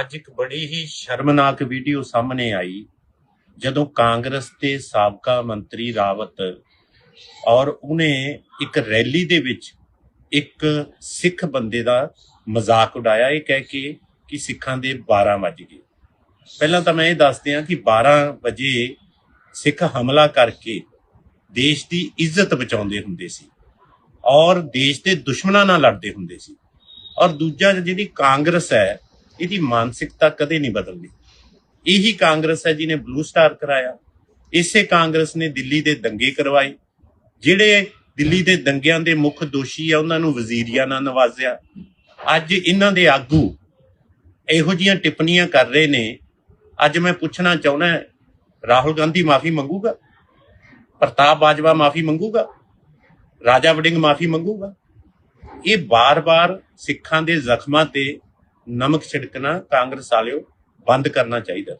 ਅੱਜ ਇੱਕ ਬੜੀ ਹੀ ਸ਼ਰਮਨਾਕ ਵੀਡੀਓ ਸਾਹਮਣੇ ਆਈ, ਜਦੋਂ ਕਾਂਗਰਸ ਦੇ ਸਾਬਕਾ ਮੰਤਰੀ ਰਾਵਤ ਔਰ ਉਹਨੇ ਇੱਕ ਰੈਲੀ ਦੇ ਵਿੱਚ ਇੱਕ ਸਿੱਖ ਬੰਦੇ ਦਾ ਮਜ਼ਾਕ ਉਡਾਇਆ। ਇਹ ਕਹਿ ਕੇ ਕਿ ਸਿੱਖਾਂ ਦੇ 12 ਵੱਜ ਗਏ। ਪਹਿਲਾਂ ਤਾਂ ਮੈਂ ਇਹ ਦੱਸ ਦਿਆਂ ਕਿ 12 ਵਜੇ ਸਿੱਖ ਹਮਲਾ ਕਰਕੇ ਦੇਸ਼ ਦੀ ਇੱਜ਼ਤ ਬਚਾਉਂਦੇ ਹੁੰਦੇ ਸੀ ਔਰ ਦੇਸ਼ ਦੇ ਦੁਸ਼ਮਣਾਂ ਨਾਲ ਲੜਦੇ ਹੁੰਦੇ ਸੀ। ਔਰ ਦੂਜਾ ਜਿਹੜੀ ਕਾਂਗਰਸ ਹੈ ਇਹਦੀ ਮਾਨਸਿਕਤਾ ਕਦੇ ਨਹੀਂ ਬਦਲਦੀ ਇਹੀ ਕਾਂਗਰਸ ਹੈ ਜਿਹਨੇ ਬਲੂ ਸਟਾਰ ਕਰਾਇਆ। ਇਸੇ ਕਾਂਗਰਸ ਨੇ ਦਿੱਲੀ ਦੇ ਦੰਗੇ ਕਰਵਾਏ। ਜਿਹੜੇ ਦਿੱਲੀ ਦੇ ਦੰਗਿਆਂ ਦੇ ਮੁੱਖ ਦੋਸ਼ੀ ਆ, ਉਹਨਾਂ ਨੂੰ ਵਜ਼ੀਰੀਆਂ ਨਾਲ ਨਵਾਜ਼ਿਆ। ਅੱਜ ਇਹਨਾਂ ਦੇ ਆਗੂ ਇਹੋ ਜੀਆਂ ਟਿੱਪਣੀਆਂ ਕਰ ਰਹੇ ਨੇ। ਅੱਜ ਮੈਂ ਪੁੱਛਣਾ ਚਾਹੁੰਦਾ ਰਾਹੁਲ ਗਾਂਧੀ ਮਾਫੀ ਮੰਗੂਗਾ? ਪ੍ਰਤਾਪ ਬਾਜਵਾ ਮਾਫੀ ਮੰਗੂਗਾ? ਰਾਜਾ ਵੜਿੰਗ ਮਾਫੀ ਮੰਗੂਗਾ? ਇਹ ਬਾਰ-ਬਾਰ ਸਿੱਖਾਂ ਦੇ ਜ਼ਖਮਾਂ ਤੇ ਨਮਕ ਛਿੜਕਣਾ ਕਾਂਗਰਸ ਵਾਲਿਓ ਬੰਦ ਕਰਨਾ ਚਾਹੀਦਾ।